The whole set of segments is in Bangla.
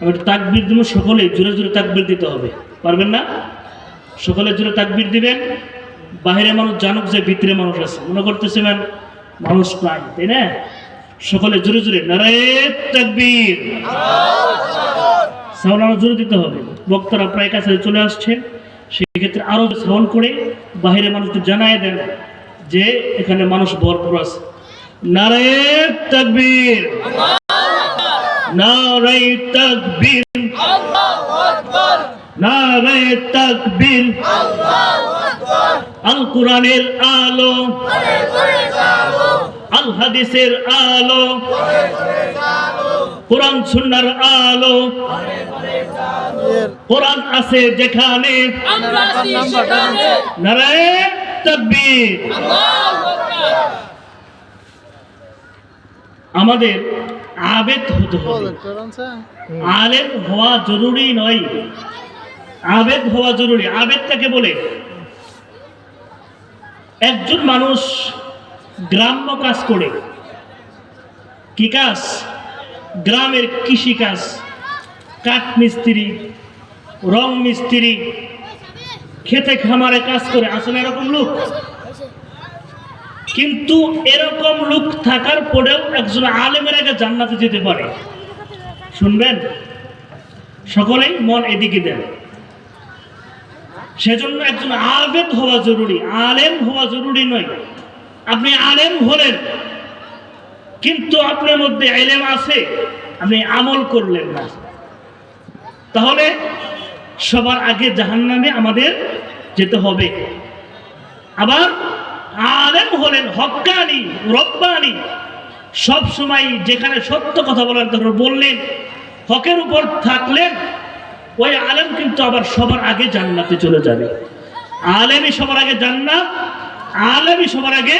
তাকবির দিব সকলে, জোরে জোরে তাকবির দিতে হবে। পারবেন না? সকলে জোরে তাকবির দিবেন। বাইরে মানুষ জানুক যে ভিতরে মানুষ আছে। মনে করতেছিলেন মানুষ নাই, তাই না? সকলে জোরে জোরে, নারায়ে তাকবীর। সাউন্ড আরও জোরে দিতে হবে। বক্তারা প্রায় কাছে চলে আসছে সেক্ষেত্রে আরও সাউন্ড করে বাইরে মানুষকে জানায় দেন যে এখানে মানুষ ভরপুর আছে। নারায়ে তাকবীর। নারায়ে তাকবীর। নারায়ে তাকবীর। আল কোরআনের আলো। আল হাদিসের আলো। কোরআন সুন্নার আলো। কোরআন আছে যেখানে। আছি তাকবীর। আমাদের আবেদ হতে হবে। আলেম হওয়া জরুরি নয়। আবেদ হওয়া জরুরি। আবেদ কাকে বলে একজন মানুষ গ্রাম্য কাজ করে। কি কাজ? গ্রামের কৃষি কাজ কাঠ মিস্ত্রি রং মিস্ত্রি খেতে খামারে কাজ করে। আসলে এরকম লোক? কিন্তু এরকম লোক থাকার পরেও একজন আলেমের আগে জান্নাতে যেতে পারে। শুনবেন? সকলেই মন এদিকে দেন। সেজন্য একজন আবেদ হওয়া জরুরি, আলেম হওয়া জরুরি নয়। আপনি আলেম হলেন, কিন্তু আপনার মধ্যে এলেম আছে, আপনি আমল করলেন না। তাহলে সবার আগে জাহান্নামে আমাদের যেতে হবে। আবার আলেম হলেন হকানি, রব্বানি। সব সময় যেখানে সত্য কথা বলার দরকার, বললেন, হকের উপর থাকলেন ওই আলেম কিন্তু আবার সবার আগে জান্নাতে চলে যাবে। আলেমই সবার আগে জান্নাত, আলেমই সবার আগে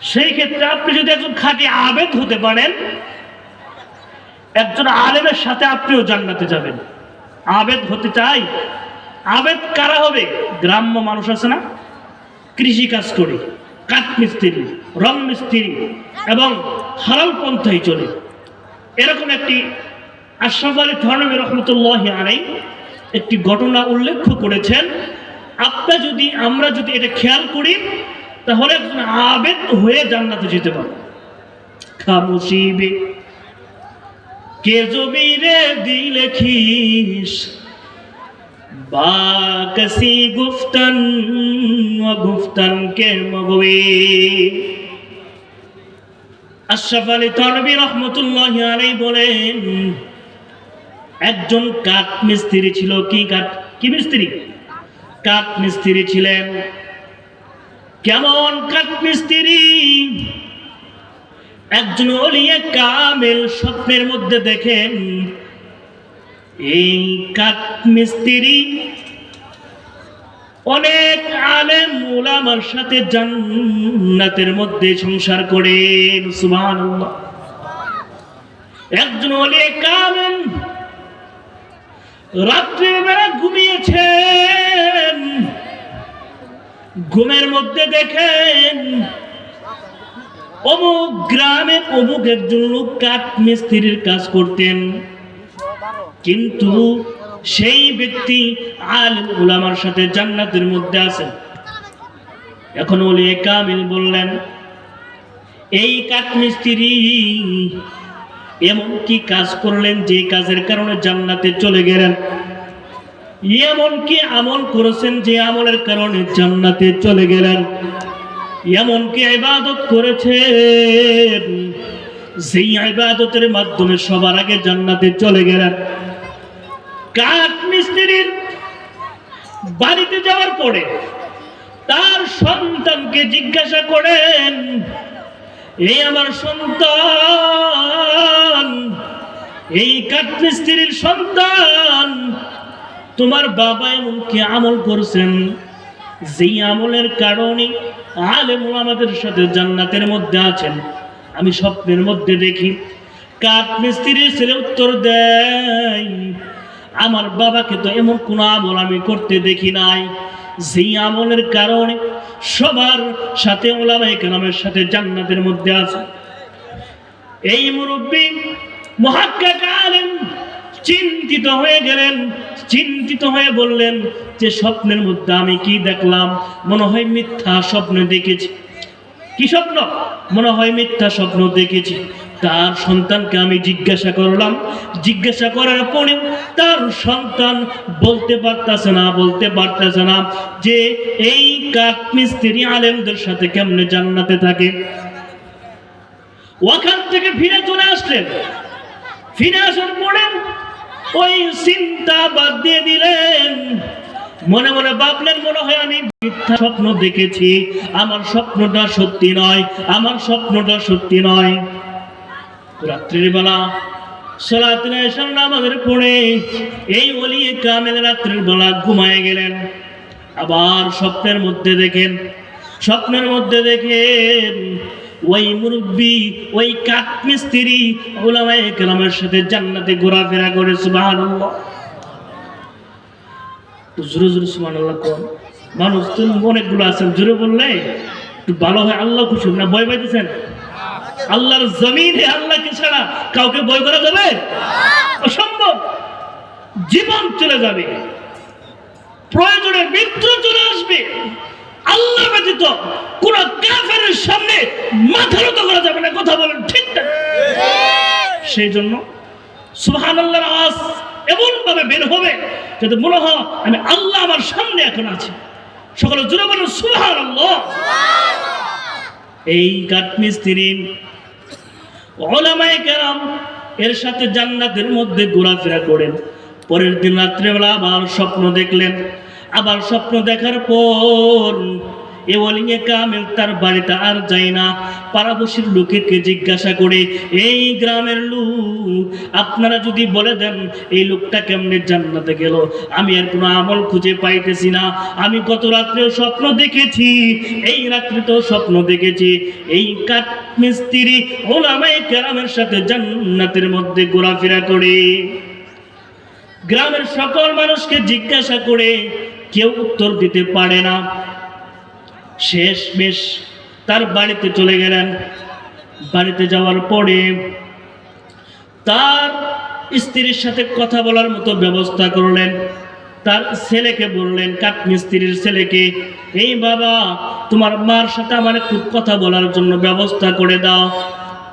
সেই ক্ষেত্রে আপনি যদি একজন খাঁটি আবেদ হতে পারেন, একজন আলেমের সাথে আপনিও জান্নাতে যাবেন। আবেদ হতে চাই আবেদ কারা হবে? গ্রাম্য মানুষ আছে না? কৃষি কাজ করে, কাঠ মিস্ত্রি, রং মিস্ত্রি এবং হালাল পন্থায় চলে। এরকম একটি আশরাফ আলী থানবী রহমতুল্লাহ আলাই একটি ঘটনা উল্লেখ করেছেন। আপনার যদি, আমরা যদি এটা খেয়াল করি, তাহলে একজন আবেদ হয়ে জান্নাতে যেতে পারব। খামুশিবে, কে জমিরে দিলে খিস? বা কসি গুফতন ও গুফতন কে মগবে আশরাফ আলী তনবী রহমতুল্লাহ আলাই বলেন, একজন কাঠ মিস্ত্রি ছিল। কি কাঠ কি মিস্ত্রি? কাঠ মিস্ত্রি ছিলেন। কেমন কাঠ মিস্ত্রি? একজন অলিয়ে কামেল স্বপ্নের মধ্যে দেখেন এই কাঠ মিস্ত্রি। অনেক আলেম ওলামার সাথে জান্নাতের মধ্যে সংসার করেন একজন অলিয়ে কামেল রাত্রে বেলা ঘুমিয়েছেন। ঘুমের মধ্যে দেখেন অমুক গ্রামে অমুক একজন লোক কাঠ মিস্ত্রির কাজ করতেন। কিন্তু সেই ব্যক্তি আলেম উলামার সাথে জান্নাতের মধ্যে আছেন। এখন ওলিয়ে কামিল বললেন, এই কাঠ মিস্ত্রি এমন কি কাজ করলেন যে কাজের কারণে জান্নাতে চলে গেলেন? এমন কি আমল করেছেন যে আমলের কারণে জান্নাতে চলে গেলেন? এমন কি ইবাদত করেছেন সেই ইবাদতের মাধ্যমে সবার আগে জান্নাতে চলে গেলেন? কাঠ মিস্ত্রির বাড়িতে যাওয়ার পরে তার সন্তানকে জিজ্ঞাসা করেন এই আমার সন্তান, এই কাঠ মিস্ত্রির সন্তান, তোমার বাবা এমন কি আমল করছেন যেই আমলের কারণে আলেম আমাদের সাথে জান্নাতের মধ্যে আছেন? আমি স্বপ্নের মধ্যে দেখি, কাঠ মিস্ত্রির ছেলে উত্তর দেয় আমার বাবাকে তো এমন কোনো আমল আমি করতে দেখি নাই। যেই আমলের কারণে সবার সাথে ওলামাই কালামের সাথে জান্নাতের মধ্যে আছে। এই মুরব্বী মহাক্কাক আলেম চিন্তিত হয়ে গেলেন, চিন্তিত হয়ে বললেন যে স্বপ্নের মধ্যে আমি কি দেখলাম? মনে হয় মিথ্যা স্বপ্ন দেখেছি। কি স্বপ্ন? মনে হয় মিথ্যা স্বপ্ন দেখেছি। তার সন্তানকে আমি জিজ্ঞাসা করলাম। জিজ্ঞাসা করার পরে তার সন্তান বলতে পারতেছে না, বলতে পারতেছে না যে এই কাঠমিস্ত্রি আলেমদের সাথে কেমনে জান্নাতে থাকে। ওখান থেকে ফিরে চলে আসলেন। ফিরে আসার পরে ওই চিন্তা বাদ দিয়ে দিলেন। মনে মনে ভাবলেন, মনে হয় আমি মিথ্যা স্বপ্ন দেখেছি। আমার স্বপ্নটা সত্যি নয়, আমার স্বপ্নটা সত্যি নয়। রাত্রির বেলা সলাতিন এসার নামাজের পড়ে এই ওলি কামেল রাত্রির বেলা ঘুমায় গেলেন। আবার স্বপ্নের মধ্যে দেখেন, স্বপ্নের মধ্যে দেখেন ওই মুরব্বী, ওই কাঠমিস্ত্রি ওলামায়ে কেরামের সাথে জান্নাতে ঘোরাফেরা করে, সুবহানাল্লাহ। জোরে জোরে সুবহানাল্লাহ মানুষ তো অনেকগুলো আছেন, জোরে বললে একটু ভালো হয়, আল্লাহ খুশি না, ভয় পাইতেছেন? আল্লাহর জমিনে আল্লাহকে ছাড়া কাউকে ভয় করা যাবে? অসম্ভব। জীবন চলে যাবে। প্রয়োজনে মৃত্যু চলে আসবে। আল্লাহ ব্যতীত কোন কাফের সামনে মাথা নত করা যাবে না। কথা বলেন ঠিক না। সেই জন্য সুবহান আল্লাহর আওয়াজ এমন ভাবে বের হবে যাতে মনে হয় আমি আল্লাহ আমার সামনে এখন আছে। সকলে জুড়ে বলেন সুবহান আল্লাহ এই কাঠমিস্ত্রি ওলামায় কেরাম এর সাথে জান্নাতের মধ্যে ঘোরাফেরা করেন। পরের দিন রাত্রেবেলা আবার স্বপ্ন দেখলেন। আবার স্বপ্ন দেখার পর এ কামেল তার বাড়িতে আর যায় না। পাড়াবসির লোকেরকে জিজ্ঞাসা করে, এই গ্রামের লোক, আপনারা যদি বলে দেন, এই লোকটা কেমনে জান্নাতে গেল? আমি আর কোনো আমল খুঁজে পাইতেছি না। আমি গত রাত্রেও স্বপ্ন দেখেছি, এই রাত্রিতেও স্বপ্ন দেখেছি। এই কাঠ মিস্ত্রি ওলামাই কেরামের সাথে জান্নাতের মধ্যে ঘোরাফেরা করে। গ্রামের সকল মানুষকে জিজ্ঞাসা করে, কেউ উত্তর দিতে পারে না। শেষ বেশ তার বাড়িতে চলে গেলেন। বাড়িতে যাওয়ার পরে তার স্ত্রীর সাথে কথা বলার মতো ব্যবস্থা করলেন। তার ছেলেকে বললেন কাঠমিস্ত্রির ছেলেকে, এই বাবা, তোমার মার সাথে আমার একটু কথা বলার জন্য ব্যবস্থা করে দাও।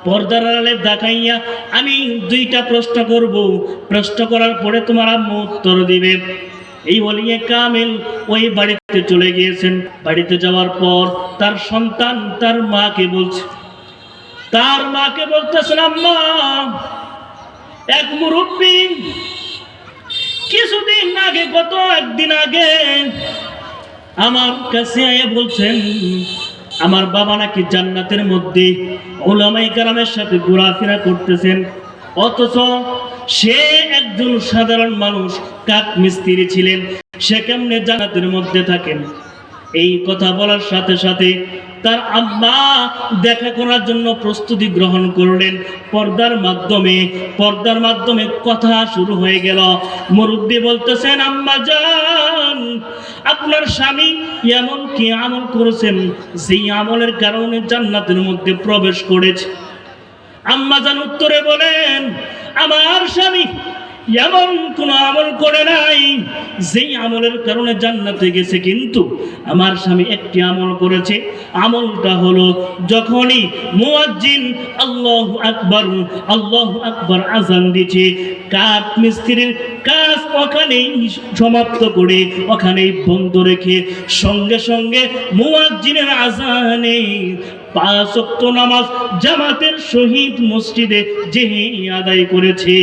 পর্দার আড়ালে দেখাইয়া আমি দুইটা প্রশ্ন করব। প্রশ্ন করার পরে তোমার আম্মু উত্তর দিবে। এই বলিয়ে কামিল ওই বাড়িতে চলে গিয়েছেন। বাড়িতে যাওয়ার পর তার সন্তান তার মাকে বলছে, তার মাকে বলতেছেন, আম্মা, এক মুরব্বী কিছুদিন আগে, গত একদিন আগে আমার কাছে আয়ে বলছেন, আমার বাবা নাকি জান্নাতের মধ্যে ওলামাই কারামের সাথে ঘোরাফেরা করতেছেন, অথচ সে একজন সাধারণ মানুষ কাঠ মিস্ত্রি ছিলেন। সে কেমনে জান্নাতের মধ্যে থাকেন? এই কথা বলার সাথে সাথে তার আম্মা দেখা করার জন্য প্রস্তুতি গ্রহণ করলেন। পর্দার মাধ্যমে পর্দার মাধ্যমে কথা শুরু হয়ে গেল। মুরব্বী বলতেছেন, আম্মা যান আপনার স্বামী এমন কি আমল করেছেন সেই আমলের কারণে জান্নাতের মধ্যে প্রবেশ করেছে? আম্মা যান উত্তরে বলেন আমার স্বামী এমন কোন আমল করে নাই, যেই আমলের কারণে জান্নাতে গেছে। কিন্তু আমার স্বামী একটি আমল করেছে। আমলটা হলো, যখনই মুয়াজ্জিন আল্লাহু আকবার আল্লাহু আকবার আজান দিছে কাঠ মিস্ত্রির কাজ ওখানেই সমাপ্ত করে, ওখানেই বন্ধ রেখে সঙ্গে সঙ্গে মুয়াজ্জিনের আজানে পাঁচ ওয়াক্ত নামাজ জামাতের শহীদ মসজিদে যে আদায় করেছে।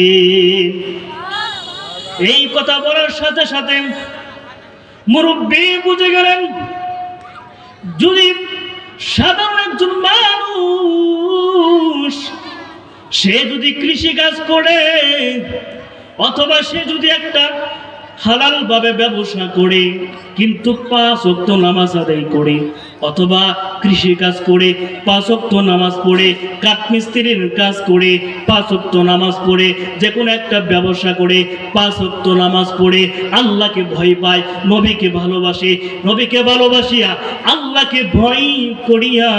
এই কথা বলার সাথে সাথে মুরব্বী বুঝে গেলেন, যদি সাধারণ একজন মানুষ, সে যদি কৃষি কাজ করে, অথবা সে যদি একটা হালাল ভাবে ব্যবসা করে, কিন্তু পাঁচ অক্ত নামাজ আদায় করে অথবা কৃষি কাজ করে পাঁচক্ত নামাজ পড়ে কাঠমিস্ত্রির কাজ করে পাঁচক্ত নামাজ পড়ে যে কোনো একটা ব্যবসা করে পাঁচক্ত নামাজ পড়ে আল্লাহকে ভয় পায় নবীকে ভালোবাসে নবীকে ভালোবাসিয়া আল্লাহকে ভয় করিয়া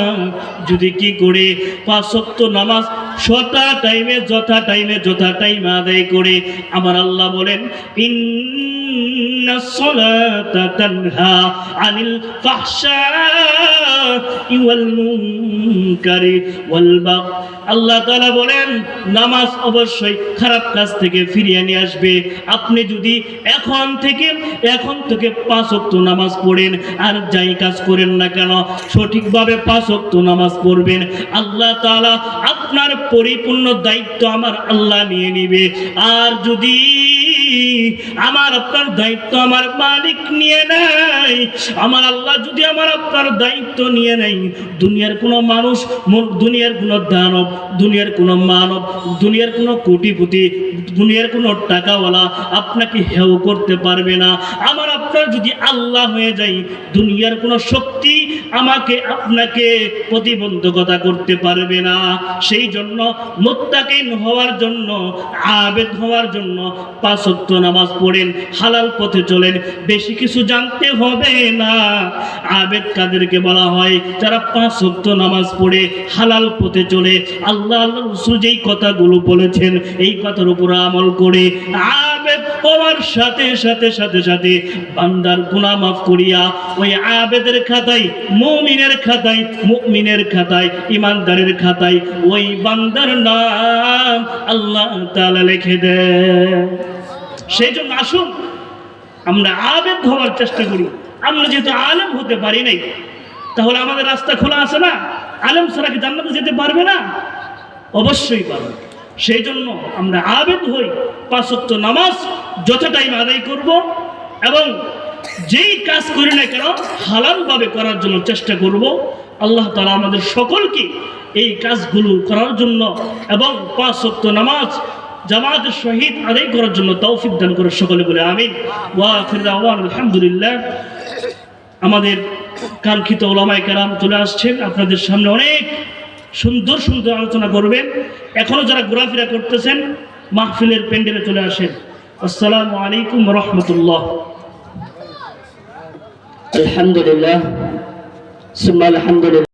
যদি কি করে পাঁচক্ত নামাজ যথা টাইমে যথা টাইমে যথা টাইমে আদায় করে আমার আল্লাহ বলেন إن الصلاة تنهى عن الفحشاء والمنكر والبغي আল্লাহ নামাজ অবশ্যই খারাপ কাজ থেকে ফিরিয়ে নিয়ে আসবে। আপনি যদি এখন থেকে এখন থেকে নামাজ পড়েন, আর যাই কাজ করেন না কেন, সঠিকভাবে নামাজ পড়বেন। আল্লাহ আপনার পরিপূর্ণ দায়িত্ব আমার আল্লাহ নিয়ে নিবে। আর যদি আমার আপনার দায়িত্ব আমার মালিক নিয়ে নেয়। আমার আল্লাহ যদি আমার আপনার দায়িত্ব নিয়ে নেয়, দুনিয়ার কোনো মানুষ দুনিয়ার কোনো দানব, দুনিয়ার কোনো মানব, দুনিয়ার কোনো কোটিপতি, দুনিয়ার কোনো টাকাওয়ালা আপনাকে হেও করতে পারবে না। আমার আপনার যদি আল্লাহ হয়ে যায়, দুনিয়ার কোনো শক্তি আমাকে আপনাকে প্রতিবন্ধকতা করতে পারবে না। সেই জন্য মোত্তাকিন হওয়ার জন্য, আবেদ হওয়ার জন্য পাঁচ ওয়াক্ত নামাজ পড়েন, হালাল পথে চলেন, বেশি কিছু জানতে হবে না। আবেদ কাদেরকে বলা হয়, যারা পাঁচ ওয়াক্ত নামাজ পড়ে, হালাল পথে চলে, আল্লাহ আল্লাহ রসুল যেই কথাগুলো বলেছেন, এই কথার উপর আমল করে আবেদ হওয়ার সাথে সাথে সাথে সাথে বান্দার গুনাহ মাফ করিয়া ওই আবেদের খাতায়, মুমিনের খাতায় মুমিনের খাতায়, ইমানদারের খাতায় ওই বান্দার নাম আল্লাহ তালা লিখে দেয় সেই জন্য আসুন, আমরা আবেদ হওয়ার চেষ্টা করি। আমরা যেহেতু আলেম হতে পারি নাই, তাহলে আমাদের রাস্তা খোলা আছে না? আলেম ছাড়া কি জান্নাতে যেতে পারবে না? অবশ্যই পারবে। সেই জন্য আমরা আবেদ হই পাঁচত্ব নামাজ যত টাইম আদায় করব এবং যেই কাজ করি না কেন, হালালভাবে করার জন্য চেষ্টা করব। আল্লাহ তালা আমাদের সকলকে এই কাজগুলো করার জন্য এবং পাঁচ নামাজ জামাতের শহীদ আদায় করার জন্য তৌফিক দান করে সকলে বলে আমিন। আলহামদুলিল্লাহ। আমাদের কাঙ্ক্ষিত ওলামাই কারাম চলে আসছেন। আপনাদের সামনে অনেক সুন্দর সুন্দর আলোচনা করবেন। এখনও যারা ঘোরাফেরা করতেছেন, মাহফিলের প্যান্ডেলে চলে আসেন। আসসালাম আলাইকুম রহমতুল্লাহ। আলহামদুলিল্লাহ। আলহামদুলিল্লাহ।